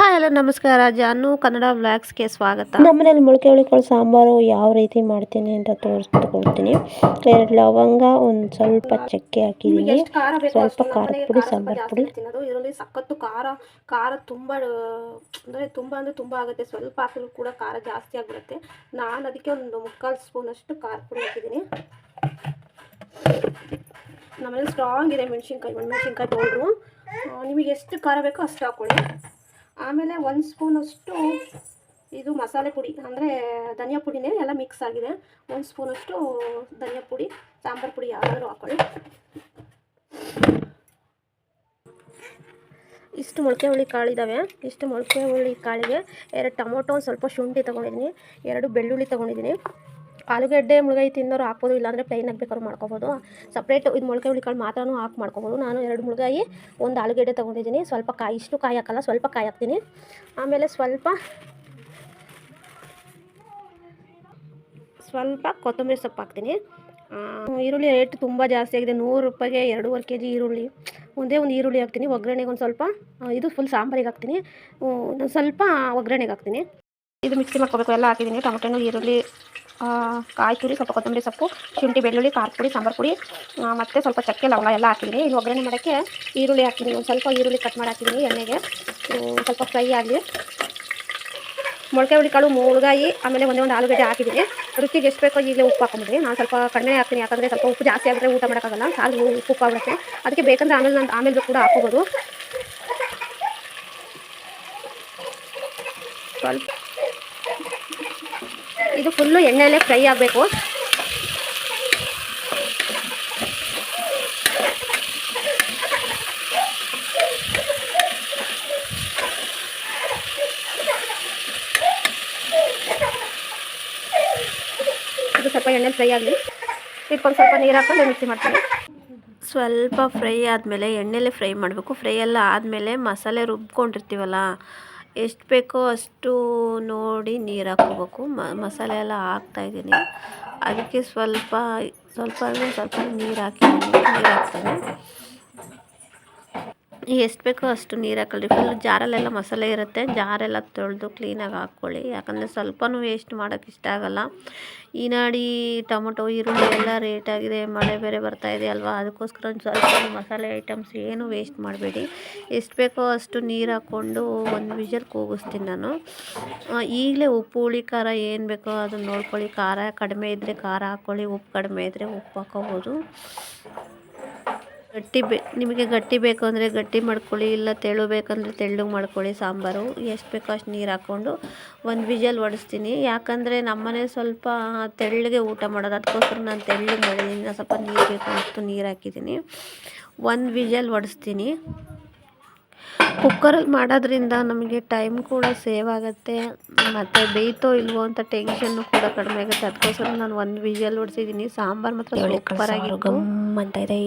Hello ನಮಸ್ಕಾರ. ಜಾನು ಕನ್ನಡ ವ್ಲಾಗ್ಸ್ಗೆ ಸ್ವಾಗತ. ನಮ್ಮನೇಲಿ ಮೊಳಕೆ ಹುಳಿಕಾಳು ಸಾಂಬಾರು ಯಾವ ರೀತಿ ಮಾಡ್ತೀನಿ ಅಂತ ತೋರಿಸ್ಕೊಡ್ತೀನಿ. ಎರಡು ಲವಂಗ ಒಂದು ಸ್ವಲ್ಪ ಚಕ್ಕೆ ಹಾಕಿದ್ದೀನಿ. ಖಾರ ಸ್ವಲ್ಪ ಖಾರದ ಪುಡಿ ಖಾರ ಸಾಂಬಾರ್ ಪುಡಿ. ಇದರಲ್ಲಿ ಸಖತ್ತು ಖಾರ ಖಾರ ತುಂಬ ಅಂದರೆ ತುಂಬ ಅಂದರೆ ತುಂಬ ಆಗುತ್ತೆ. ಸ್ವಲ್ಪ ಹಾಕಿದ್ರು ಕೂಡ ಖಾರ ಜಾಸ್ತಿ ಆಗಿಬಿಡುತ್ತೆ. ನಾನು ಅದಕ್ಕೆ ಒಂದು ಮುಕ್ಕಾಲು ಸ್ಪೂನಷ್ಟು ಖಾರ ಪುಡಿ ಹಾಕಿದ್ದೀನಿ. ನಮ್ಮನೇಲಿ ಸ್ಟ್ರಾಂಗ್ ಇದೆ ಮೆಣಸಿನ್ಕಾಯಿ. ಮೆಣಸಿನ್ಕಾಯಿ ಪೌಡ್ರು ನಿಮಗೆ ಎಷ್ಟು ಖಾರ ಬೇಕೋ ಅಷ್ಟು ಹಾಕ್ಕೊಳ್ಳಿ ಆಮೇಲೆ ಒಂದು ಸ್ಪೂನಷ್ಟು ಇದು ಮಸಾಲೆ ಪುಡಿ, ಅಂದರೆ ಧನಿಯಾ ಪುಡಿನೇ ಎಲ್ಲ ಮಿಕ್ಸ್ ಆಗಿದೆ. ಒಂದು ಸ್ಪೂನಷ್ಟು ಧನಿಯಾ ಪುಡಿ, ಸಾಂಬಾರು ಪುಡಿ ಯಾವಾಗಲೂ ಹಾಕ್ಕೊಳ್ಳಿ ಇಷ್ಟು ಮೊಳಕೆ ಹುಳಿ ಕಾಳಿದ್ದಾವೆ ಇಷ್ಟು ಮೊಳಕೆ ಹುಳಿ ಕಾಳಿಗೆ ಎರಡು ಟೊಮೊಟೊ ಒಂದು ಸ್ವಲ್ಪ ಶುಂಠಿ ತೊಗೊಂಡಿದ್ದೀನಿ, ಎರಡು ಬೆಳ್ಳುಳ್ಳಿ ತೊಗೊಂಡಿದ್ದೀನಿ. ಆಲೂಗಡ್ಡೆ ಮುಳುಗಾಯಿ ತಿನ್ನೋರು ಹಾಕ್ಬೋದು, ಇಲ್ಲಾಂದರೆ ಪ್ಲೈನಾಗಿ ಬೇಕಾದ್ರೂ ಮಾಡ್ಕೊಬೋದು. ಸಪ್ರೇಟ್ ಇದು ಮೊಳಕೆ ಹುಳಿಕಾಳು ಮಾತ್ರ ಮಾತ್ರನೂ ಹಾಕಿ ಮಾಡ್ಕೊಬೋದು. ನಾನು ಎರಡು ಮುಳುಗಾಯಿ, ಒಂದು ಆಲೂಗಡ್ಡೆ ತೊಗೊಂಡಿದ್ದೀನಿ. ಸ್ವಲ್ಪ ಕಾಯಿ, ಇಷ್ಟು ಕಾಯಿ ಹಾಕಲ್ಲ, ಸ್ವಲ್ಪ ಕಾಯಿ ಹಾಕ್ತೀನಿ. ಆಮೇಲೆ ಸ್ವಲ್ಪ ಸ್ವಲ್ಪ ಕೊತ್ತಂಬರಿ ಸೊಪ್ಪು ಹಾಕ್ತೀನಿ. ಈರುಳ್ಳಿ ರೇಟ್ ತುಂಬ ಜಾಸ್ತಿ ಆಗಿದೆ. ನೂರು ರೂಪಾಯಿಗೆ ಎರಡೂವರೆ ಕೆ ಜಿ ಈರುಳ್ಳಿ. ಒಂದೇ ಒಂದು ಈರುಳ್ಳಿ ಹಾಕ್ತೀನಿ. ಒಗ್ಗರಣೆಗೆ ಒಂದು ಸ್ವಲ್ಪ ಇದು ಫುಲ್ ಸಾಂಬಾರಿಗೆ ಹಾಕ್ತೀನಿ. ಸ್ವಲ್ಪ ಒಗ್ಗರಣೆಗೆ ಹಾಕ್ತೀನಿ. ಇದು ಮಿಕ್ಸಿ ಮಾಡ್ಕೋಬೇಕು. ಎಲ್ಲ ಹಾಕಿದ್ದೀನಿ ಟೊಮೆಟೊ ಈರುಳ್ಳಿ ಕಾಯಿ ತುರಿ, ಸ್ವಲ್ಪ ಕೊತ್ತಂಬರಿ ಸೊಪ್ಪು, ಶುಂಠಿ, ಬೆಳ್ಳುಳ್ಳಿ ಖಾರ ಪುಡಿ ಸಾಂಬಾರು ಪುಡಿ ಮತ್ತು ಸ್ವಲ್ಪ ಚಕ್ಕೆ, ಲವಂಗ ಎಲ್ಲ ಹಾಕಿದ್ದೀನಿ. ಇದು ಒಗ್ಗರಣೆ ಮಾಡೋಕ್ಕೆ ಈರುಳ್ಳಿ ಹಾಕಿದ್ದೀನಿ. ಒಂದು ಸ್ವಲ್ಪ ಈರುಳ್ಳಿ ಕಟ್ ಮಾಡಿ ಎಣ್ಣೆಗೆ. ಸ್ವಲ್ಪ ಫ್ರೈ ಆಗಲಿ. ಮೊಳಕೆ ಹುಳಿಕಾಳು ಮುಳುಗಾಯಿ, ಆಮೇಲೆ ಒಂದೇ ಒಂದು ಆಲೂಗಡ್ಡೆ ಹಾಕಿದ್ದೀನಿ. ರುಚಿಗೆ ಎಷ್ಟು ಬೇಕೋ ಈಗಲೇ ಉಪ್ಪು ಹಾಕೊಂಬಿಡಿ ನಾನು ಸ್ವಲ್ಪ ಕಡಿಮೆ ಹಾಕ್ತೀನಿ. ಯಾಕಂದರೆ ಸ್ವಲ್ಪ ಉಪ್ಪು ಜಾಸ್ತಿ ಆದರೆ ಊಟ ಮಾಡೋಕ್ಕಾಗಲ್ಲ. ಸಾಲು ಉಪ್ಪು ಆಗ್ಬಿಡುತ್ತೆ ಅದಕ್ಕೆ ಬೇಕಂದ್ರೆ ಆಮೇಲೆ ನಾನು, ಆಮೇಲೆ ಕೂಡ ಹಾಕೋಬೋದು ಸ್ವಲ್ಪ ಇದು ಫುಲ್ಲು ಎಣ್ಣೆಯಲ್ಲೇ ಫ್ರೈ ಆಗಬೇಕು. ಇದು ಸ್ವಲ್ಪ ಎಣ್ಣೆ ಫ್ರೈ ಆಗಲಿ. ಇದಕ್ಕೊಂದು ಸ್ವಲ್ಪ ನೀರು ಹಾಕೊಂಡು ಮಿಕ್ಸಿ ಮಾಡ್ತೀನಿ ಸ್ವಲ್ಪ ಫ್ರೈ ಆದಮೇಲೆ ಎಣ್ಣೆಲೆ ಫ್ರೈ ಮಾಡಬೇಕು. ಫ್ರೈ ಎಲ್ಲ ಆದಮೇಲೆ ಮಸಾಲೆ ರುಬ್ಕೊಂಡಿರ್ತೀವಲ್ಲ ಎಷ್ಟು ಬೇಕೋ ಅಷ್ಟು ನೋಡಿ ನೀರು ಹಾಕ್ಕೋಬೇಕು. ಮಸಾಲೆ ಎಲ್ಲ ಹಾಕ್ತಾಯಿದ್ದೀನಿ ಅದಕ್ಕೆ ಸ್ವಲ್ಪ ಸ್ವಲ್ಪ ಅಂದರೆ ಸ್ವಲ್ಪ ನೀರು ಹಾಕಿ, ನೀರು ಹಾಕ್ತಾನೆ. ಎಷ್ಟು ಬೇಕೋ ಅಷ್ಟು ನೀರು ಹಾಕೊಳ್ಳಿ. ಫುಲ್ ಜಾರಲ್ಲೆಲ್ಲ ಮಸಾಲೆ ಇರುತ್ತೆ. ಜಾರೆಲ್ಲ ತೊಳೆದು ಕ್ಲೀನಾಗಿ ಹಾಕ್ಕೊಳ್ಳಿ. ಯಾಕಂದರೆ ಸ್ವಲ್ಪನೂ ವೇಸ್ಟ್ ಮಾಡೋಕ್ಕೆ ಇಷ್ಟ ಆಗಲ್ಲ. ಈ ನಾಡಿ ಟೊಮೊಟೊ, ಈರುಳ್ಳಿ ಎಲ್ಲ ರೇಟಾಗಿದೆ ಮಳೆ ಬೇರೆ ಬರ್ತಾ ಇದೆ ಅಲ್ವಾ? ಅದಕ್ಕೋಸ್ಕರ ಒಂದು ಸ್ವಲ್ಪ ಮಸಾಲೆ ಐಟಮ್ಸ್ ಏನು ವೇಸ್ಟ್ ಮಾಡಬೇಡಿ. ಎಷ್ಟು ಬೇಕೋ ಅಷ್ಟು ನೀರು ಹಾಕ್ಕೊಂಡು ಒಂದು ವಿಷಲ್ ಕೂಗಿಸ್ತೀನಿ ನಾನು. ಈಗಲೇ ಉಪ್ಪು, ಹುಳಿ, ಖಾರ ಏನು ಬೇಕೋ ಅದನ್ನು ನೋಡ್ಕೊಳ್ಳಿ. ಖಾರ ಕಡಿಮೆ ಇದ್ದರೆ ಖಾರ ಹಾಕ್ಕೊಳ್ಳಿ. ಉಪ್ಪು ಕಡಿಮೆ ಇದ್ದರೆ ಉಪ್ಪು ಹಾಕ್ಕೋಬೋದು. ಗಟ್ಟಿ ಬೆ ನಿಮಗೆ ಗಟ್ಟಿ ಬೇಕು ಅಂದರೆ ಗಟ್ಟಿ ಮಾಡ್ಕೊಳ್ಳಿ ಇಲ್ಲ ತೆಳು ಬೇಕಂದರೆ ತೆಳ್ಳಗೆ ಮಾಡ್ಕೊಳ್ಳಿ ಸಾಂಬಾರು. ಎಷ್ಟು ಬೇಕೋ ಅಷ್ಟು ನೀರು ಹಾಕ್ಕೊಂಡು ಒಂದು ವಿಜಲ್ ಒಡಿಸ್ತೀನಿ. ಯಾಕಂದರೆ ನಮ್ಮನೆ ಸ್ವಲ್ಪ ತೆಳ್ಳಗೆ ಊಟ ಮಾಡೋದು ಅದಕ್ಕೋಸ್ಕರ ನಾನು ತೆಳ್ಳಗೆ ಮಾಡಿದ್ದೀನಿ ನಾನು ಸ್ವಲ್ಪ ನೀರು ಬೇಕು ಅಷ್ಟು ನೀರು ಹಾಕಿದ್ದೀನಿ ಒಂದು ವಿಜಲ್ ಹೊಡೆಸ್ತೀನಿ ಕುಕ್ಕರಲ್ಲಿ ಮಾಡೋದ್ರಿಂದ ನಮಗೆ ಟೈಮ್ ಕೂಡ ಸೇವ್ ಆಗುತ್ತೆ. ಮತ್ತು ಬೇಯ್ತೋ ಇಲ್ವೋ ಅಂತ ಟೆನ್ಷನ್ನು ಕೂಡ ಕಡಿಮೆ ಆಗುತ್ತೆ. ಅದಕ್ಕೋಸ್ಕರ ನಾನು ಒಂದು ವಿಜಲ್ ಹೊಡ್ಸಿದ್ದೀನಿ ಸಾಂಬಾರು ಮಾತ್ರ ಸೂಪರ್ ಆಗಿತ್ತು. ಅಂತ ಇದೆ.